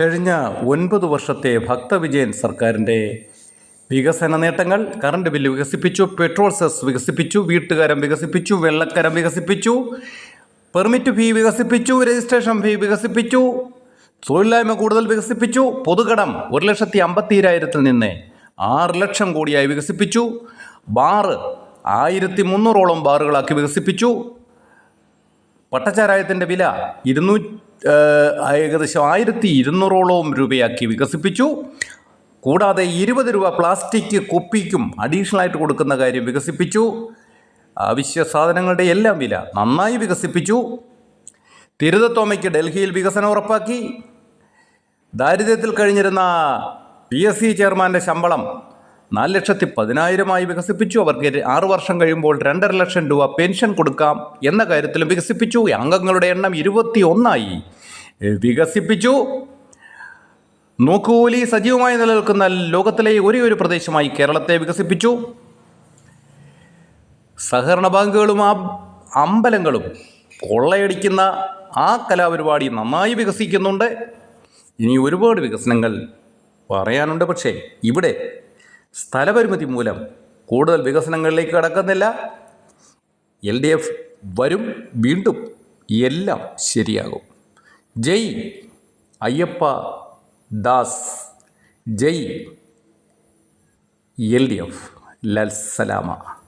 കഴിഞ്ഞ ഒൻപത് വർഷത്തെ ഭക്തവിജയൻ സർക്കാരിന്റെ വികസന നേട്ടങ്ങൾ കറണ്ട് ബില്ല് വികസിപ്പിച്ചു പെട്രോൾ സെസ് വികസിപ്പിച്ചു വീട്ടുകാരം വികസിപ്പിച്ചു വെള്ളക്കരം വികസിപ്പിച്ചു പെർമിറ്റ് ഫീ വികസിപ്പിച്ചു രജിസ്ട്രേഷൻ ഫീ വികസിപ്പിച്ചു തൊഴിലില്ലായ്മ കൂടുതൽ വികസിപ്പിച്ചു പൊതുകടം ഒരു ലക്ഷത്തി അമ്പത്തിരായിരത്തിൽ നിന്ന് ആറ് ലക്ഷം കോടിയായി വികസിപ്പിച്ചു ബാറ് ആയിരത്തി മുന്നൂറോളം ബാറുകളാക്കി വികസിപ്പിച്ചു പട്ടച്ചാരായത്തിന്റെ വില ഇരുന്നൂ ഏകദേശം ആയിരത്തി ഇരുന്നൂറോളം രൂപയാക്കി വികസിപ്പിച്ചു. കൂടാതെ ഇരുപത് രൂപ പ്ലാസ്റ്റിക് കുപ്പിക്കും അഡീഷണലായിട്ട് കൊടുക്കുന്ന കാര്യം വികസിപ്പിച്ചു. അവശ്യ സാധനങ്ങളുടെ എല്ലാം വില നന്നായി വികസിപ്പിച്ചു. തിരുതത്തോമയ്ക്ക് ഡൽഹിയിൽ വികസനം ഉറപ്പാക്കി. ദാരിദ്ര്യത്തിൽ കഴിഞ്ഞിരുന്ന പി എസ് സി ചെയർമാന്റെ ശമ്പളം നാല് ലക്ഷത്തി പതിനായിരമായി വികസിപ്പിച്ചു. അവർക്ക് ആറു വർഷം കഴിയുമ്പോൾ രണ്ടര ലക്ഷം രൂപ പെൻഷൻ കൊടുക്കാം എന്ന കാര്യത്തിലും വികസിപ്പിച്ചു. അംഗങ്ങളുടെ എണ്ണം ഇരുപത്തി ഒന്നായി വികസിപ്പിച്ചു. നോക്കുകൂലി സജീവമായി നിലനിൽക്കുന്ന ലോകത്തിലെ ഒരേ ഒരു പ്രദേശമായി കേരളത്തെ വികസിപ്പിച്ചു. സഹകരണ ബാങ്കുകളും ആ അമ്പലങ്ങളും കൊള്ളയടിക്കുന്ന ആ കലാപരിപാടി നന്നായി വികസിക്കുന്നുണ്ട്. ഇനി ഒരുപാട് വികസനങ്ങൾ പറയാനുണ്ട്. പക്ഷേ ഇവിടെ സ്ഥലപരിമിതി മൂലം കൂടുതൽ വികസനങ്ങളിലേക്ക് കടക്കുന്നില്ല. എൽ ഡി എഫ് വരും വീണ്ടും എല്ലാം ശരിയാകും. Jai Ayyappa Das. Jai L D F. Lull സലാമ.